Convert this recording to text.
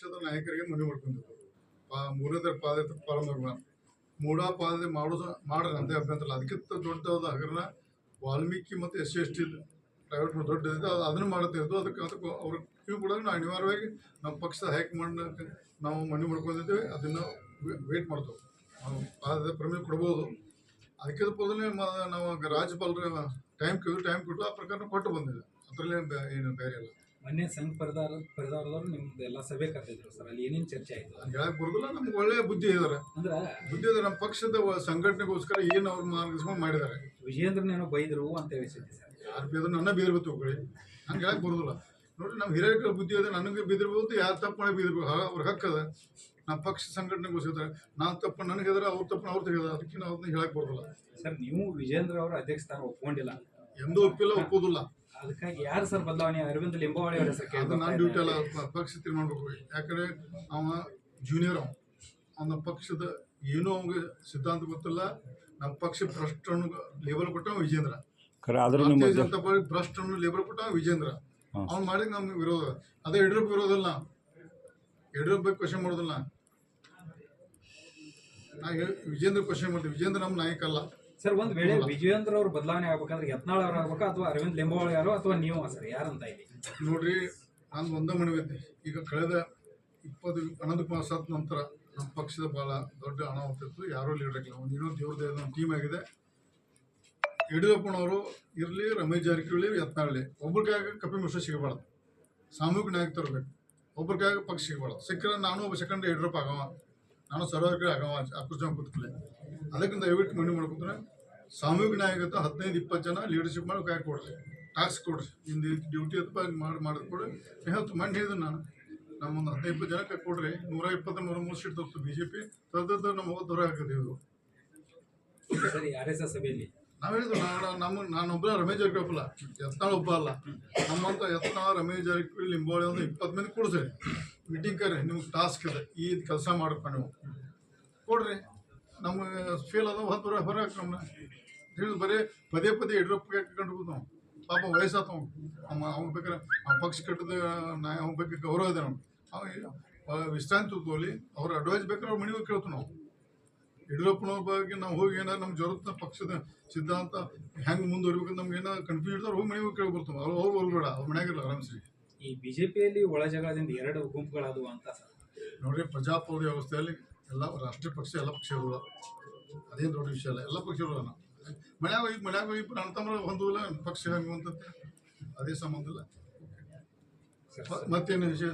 ಪಕ್ಷದ ನಾಯಕರಿಗೆ ಮನವಿ ಮಾಡ್ಕೊಂಡಿದ್ರು. ಮೂರನೇ ಪಾದಯಾತ್ರೆ ಪ್ರಾರಂಭ ಮೂಡಾ ಪಾದಯಾತ್ರೆ ಮಾಡೋದು, ಮಾಡ್ರಿ ಅಂತ ಅಭ್ಯಂತರ. ಅದಕ್ಕಿಂತ ದೊಡ್ಡದಾದ ಹಗರಣ ವಾಲ್ಮೀಕಿ ಮತ್ತು S C S T private ದೊಡ್ಡದಿದೆ. ಅದು ಅದನ್ನು ಮಾಡುತ್ತೆ ಅದಕ್ಕೆ ಅದಕ್ಕೆ ಅವ್ರ ಕ್ಯೂ ಕೂಡ ನಾವು ಅನಿವಾರ್ಯವಾಗಿ ನಮ್ಮ ಪಕ್ಷದ ಹೈಕಮಾಂಡ್ ನಾವು ಮನವಿ ಮಾಡ್ಕೊಂಡಿದ್ದೇವೆ. ಅದನ್ನು ವೇಟ್ ಮಾಡ್ತೇವೆ. ನಾವು ಪ್ರಮೇಯ ಕೊಡ್ಬೋದು. ಅದಕ್ಕಿಂತ ಮೊದಲೇ ನಾವು ರಾಜ್ಯಪಾಲರ ಟೈಮ್ ಕೇಳಿದ್ರು ಟೈಮ್ ಕೊಟ್ಟು ಆ ಪ್ರಕಾರ ಕೊಟ್ಟು ಬಂದಿದೆ. ಅದರಲ್ಲೇ ಏನು ಬೇರೆ ಇಲ್ಲ. ಮೊನ್ನೆ ಸಂಘ ಪರಿದಾರ ಪರಿದಾರದವ್ರು ನಿಮ್ದು ಎಲ್ಲ ಸಭೆ ಕರೆದಿದ್ರು ಸರ್ ಅಲ್ಲಿ ಏನೇನು ಚರ್ಚೆ ಆಯ್ತು? ಹೇಳಕ್ ಬರುದಿಲ್ಲ ನಮ್ಗೆ ಒಳ್ಳೆ ಬುದ್ಧಿ ಇದಾರೆ. ಅಂದ್ರೆ ಬುದ್ಧಿ ಇದಾರೆ ನಮ್ಮ ಪಕ್ಷದ ವ- ಸಂಘಟನೆಗೋಸ್ಕರ ಏನು ಅವ್ರು ಮಾರ್ಗದರ್ಶನ ಮಾಡಿದ್ದಾರೆ. ವಿಜೇಂದ್ರನೇನೋ ಬೈದ್ರು ಅಂತ ಹೇಳಿಸಿದ್ದೆ ಸರ್. ಯಾರು ಬೇದ್ರು ನನ್ನ ಬೀದಿರ್ಬೇಕು ತಗೊಳ್ಳಿ ನಂಗೆ ಹೇಳಕ್ ಬರೋದಿಲ್ಲ. ನೋಡಿ ನಮ್ಮ ಹಿರಿಯರ ಬುದ್ಧಿ ಇದೆ ನನಗೆ ಬೀದಿರ್ಬೋದು ಯಾರು ತಪ್ಪು ಮಾಡಿ ಬೀದಿರ್ಬೇಕು ಅವ್ರ ಹಕ್ಕದ ನಮ್ಮ ಪಕ್ಷ ಸಂಘಟನೆಗೋಸ್ಕರ ನಾವು ತಪ್ಪು ನನಗೆ ಹೆದ್ರ ಅವ್ರ ತಪ್ಪು ಅವ್ರು ತೆಗೆದ ಅದಕ್ಕೆ ನಾವು ಅದನ್ನ ಹೇಳಕ್ ಬರೋದಿಲ್ಲ. ಸರ್ ನೀವು ವಿಜೇಂದ್ರ ಅವರ ಅಧ್ಯಕ್ಷ ಸ್ಥಾನ ಒಪ್ಕೊಂಡಿಲ್ಲ. ಎಂದೂ ಒಪ್ಪಿಲ್ಲ ಒಪ್ಪೋದಿಲ್ಲ ಅದಕ್ಕಾಗಿ ಯಾರು ಸರ್ ಬದಲಾವಣೆ? ಅರವಿಂದ್ ಲಿಂಬಾವಳಿ ಅವರ ಹೆಸರು ಅದು ನನ್ನ ಡ್ಯೂಟಿ ಅಲ್ಲ ಪಕ್ಷ ತೀರ್ಮಾನ ಮಾಡ್ಬೇಕು ಯಾಕಂದ್ರೆ ಅವ ಜೂನಿಯರ್ ಅವ. ಅವನ ಪಕ್ಷದ ಏನೂ ಅವ್ಗೆ ಸಿದ್ಧಾಂತ ಗೊತ್ತಿಲ್ಲ. ನಮ್ಮ ಪಕ್ಷ ಭ್ರಷ್ಟ ಲೇಬಲ್ ಕೊಟ್ಟ ವಿಜೇಂದ್ರ. ಖರೆ ಆದ್ರೂ ನಿಮ್ಮ ಭಾರತೀಯ ಜನತಾ ಪಾರ್ಟಿ ಭ್ರಷ್ಟ ಲೇಬಲ್ ಕೊಟ್ಟ ವಿಜೇಂದ್ರ. ಹಾಂ. ಅವ್ನು ಮಾಡಿದ ನಮ್ಗೆ ವಿರೋಧ. ಅದೇ ಯಡಿಯೂರಪ್ಪ ವಿರೋಧ ಇಲ್ಲ ಯಡಿಯೂರಪ್ಪ ಬಗ್ಗೆ ಕ್ವಶನ್ ಮಾಡೋದಿಲ್ಲ. ನಾ ಹೇಳಿ ವಿಜೇಂದ್ರ ಕ್ವಶನ್ ಮಾಡ್ತೀವಿ ವಿಜೇಂದ್ರ ನಮ್ಮ ನಾಯಕ ಅಲ್ಲ. ಸರ್ ಒಂದ್ ವೇಳೆ ವಿಜಯೇಂದ್ರ ಅವ್ರ ಬದಲಾವಣೆ ಆಗ್ಬೇಕಂದ್ರೆ ಯತ್ನಾಳ್ ಅವ್ರ ಆಗ್ಬೇಕಾ ಅಥವಾ ಅರವಿಂದ್ ಲಿಂಬಾವಳಿ ಯಾರು ಅಥವಾ ನೀವು ಸರ್ ಯಾರಂತ ಇಲ್ಲಿ ನೋಡ್ರಿ ನಾನು ಒಂದೇ ಮನವಿ ಐತಿ ಈಗ ಕಳೆದ ಇಪ್ಪತ್ತು ಹನ್ನೊಂದು ಮಾಸ ಆದ ನಂತರ ನಮ್ಮ ಪಕ್ಷದ ಭಾಳ ದೊಡ್ಡ ಹಣ ಹೋಗ್ತಿತ್ತು ಯಾರೂ ಲೀಡರ್ ಆಗಿಲ್ಲ ಒಂದು ಇನ್ನೊಂದು ದೇವ್ರದ ಒಂದು ಟೀಮ್ ಆಗಿದೆ. ಯಡಿಯೂರಪ್ಪನವರು ಇರಲಿ ರಮೇಶ್ ಜಾರಕಿಹೊಳಿ ಯತ್ನಾಳ್ಳಿ. ಒಬ್ರಿಗಾಗ ಕಪಿ ಮಿಶ್ರ ಸಿಗಬಾರ್ದು. ಸಾಮೂಹಿಕ ನಾಯಕ ತರಬೇಕು ಒಬ್ರಿಗಾಗ ಪಕ್ಷ ಸಿಗಬಾರ್ದು. ಸಿಕ್ಕರೆ ನಾನು ಒಬ್ಬ ಸೆಕೆಂಡ್ ಯಡಿಯೂರಪ್ಪ ಆಗವ. ನಾನು ಆಗವ ಅಕುರ್ಜ ಕೂತ್ಕೊಳ್ಳಿ ಅದಕ್ಕೆ ದಯವಿಟ್ಟು ಮನವಿ ಮಾಡ್ಕೊತಾರೆ ಸಾಮೂಹಿಕ ನಾಯಕತ್ವ ಹದಿನೈದು, ಇಪ್ಪತ್ತು ಜನ ಲೀಡರ್ಶಿಪ್ ಮಾಡಿ ಕೈ ಕೊಡ್ರಿ ಟಾಸ್ಕ್ ಕೊಡ್ರಿ. ಇಂದು ಡ್ಯೂಟಿ ಅಥವಾ ಮಾಡಿ ಮಾಡಿದ್ ಕೊಡ್ರಿ ಹೇಳ್ತು ಮಣ್ಣು ಹೇಳಿದ್ರು ನಾನು. ನಮ್ಮೊಂದು ಹದಿನೈದು, ಇಪ್ಪತ್ತು ಜನಕ್ಕೆ ಕೊಡ್ರಿ. ನೂರ ಇಪ್ಪತ್ತು ನೂರ ಮೂರು ಸೀಟ್ ತೋರಿಸ್ತು ಬಿ ಜೆ ಪಿ ತದ್ದು ನಮ್ಮ ದೂರ ಹಾಕಿದೆ ಇವರು. ಆರ್ ಎಸ್ ಎಸ್ ಸಭೆಯಲ್ಲಿ. ನಾವು ಹೇಳಿದ್ರು ನಾನು ನಮ್ಮ ನಾನೊಬ್ಬರ ರಮೇಶ್ ಜಾರಕಿಹೊಳಿ ಅಲ್ಲ ಒಬ್ಬ ಅಲ್ಲ. ನಮ್ಮಂತ ಎತ್ತ ರಮೇಶ್ ಜಾರಕಿಹೊಳಿ ಲಿಂಬೋಳಿ ಒಂದು ಇಪ್ಪತ್ತು ಮಂದಿ ಕೊಡ್ಸ್ರಿ. ಮೀಟಿಂಗ್ ಕರೆ, ನಿಮ್ಗೆ ಟಾಸ್ಕ್ ಇದೆ. ಈ ಕೆಲಸ ಮಾಡಪ್ಪ ನೀವು. ಕೊಡ್ರಿ. ನಮಗೆ ಫೇಲ್ ಅದ ಹೊರ ಹೊರ ನಮ್ಮನ್ನ ಹೇಳಿದ್ರು ಬರೀ ಪದೇ ಪದೇ ಯಡಿಯೂರಪ್ಪಗೆ ಕಂಡು ನಾವು. ಪಾಪ ವಯಸ್ಸಾತ ಅವ ಅವ್ನ ಬೇಕಾದ್ರೆ ಆ ಪಕ್ಷ ಕಟ್ಟದ ನಾ ಅವ್ನ ಬಗ್ಗೆ ಗೌರವ ಇದೆ ನಮ್ಗೆ. ಅವ ವಿಶ್ರಾಂತಿ ತೋಲಿ ಅವ್ರ ಅಡ್ವೈಸ್ ಬೇಕಾದ್ರೆ ಅವ್ರ ಮನೆಗೆ ಕೇಳ್ತೀವಿ ನಾವು. ಯಡಿಯೂರಪ್ಪನವ್ರ ಬಗ್ಗೆ ನಾವು ಹೋಗಿ ಏನಾರು ನಮ್ಮ ಜೋರತ್ನ ಪಕ್ಷದ ಸಿದ್ಧಾಂತ ಹೆಂಗೆ ಮುಂದುವರಿಬೇಕು ನಮ್ಗೆ ಏನೋ ಕನ್ಫ್ಯೂಸ್ ಇರ್ತಾರೆ ಹೋಗಿ ಮನೆಗೆ ಕೇಳಿ ಬರ್ತಾವೆ ಅವ್ರು ಅವ್ರು ಬರ್ಬೇಡ ಅವ್ರ ಮನೆಯಾಗಿಲ್ಲ ಆರಾಮ್ಸಿ. ಈ ಬಿಜೆಪಿಯಲ್ಲಿ ಒಳ ಜಗಳದಿಂದ ಎರಡು ಗುಂಪುಗಳಾದವು ಅಂತ ನೋಡ್ರಿ ಪ್ರಜಾಪ್ರಭುತ್ವ ವ್ಯವಸ್ಥೆಯಲ್ಲಿ ಎಲ್ಲ ರಾಷ್ಟ್ರೀಯ ಪಕ್ಷ ಎಲ್ಲ ಪಕ್ಷಗಳು ಅದೇನು ದೊಡ್ಡ ವಿಷಯ ಅಲ್ಲ ಎಲ್ಲ ಪಕ್ಷಗಳು ನಾವು. ಮನ್ಯಾಗ ಹೋಗಿ ಮನ್ಯಾಗ ಹೋಗಿ ನನ್ನ ತಮ್ಮ ಪಕ್ಷ ಹೆಂಗೆ ಅಂತ ಅದೇ ಸಂಬಂಧ ಇಲ್ಲ. ಮತ್ತೇನು ವಿಷಯ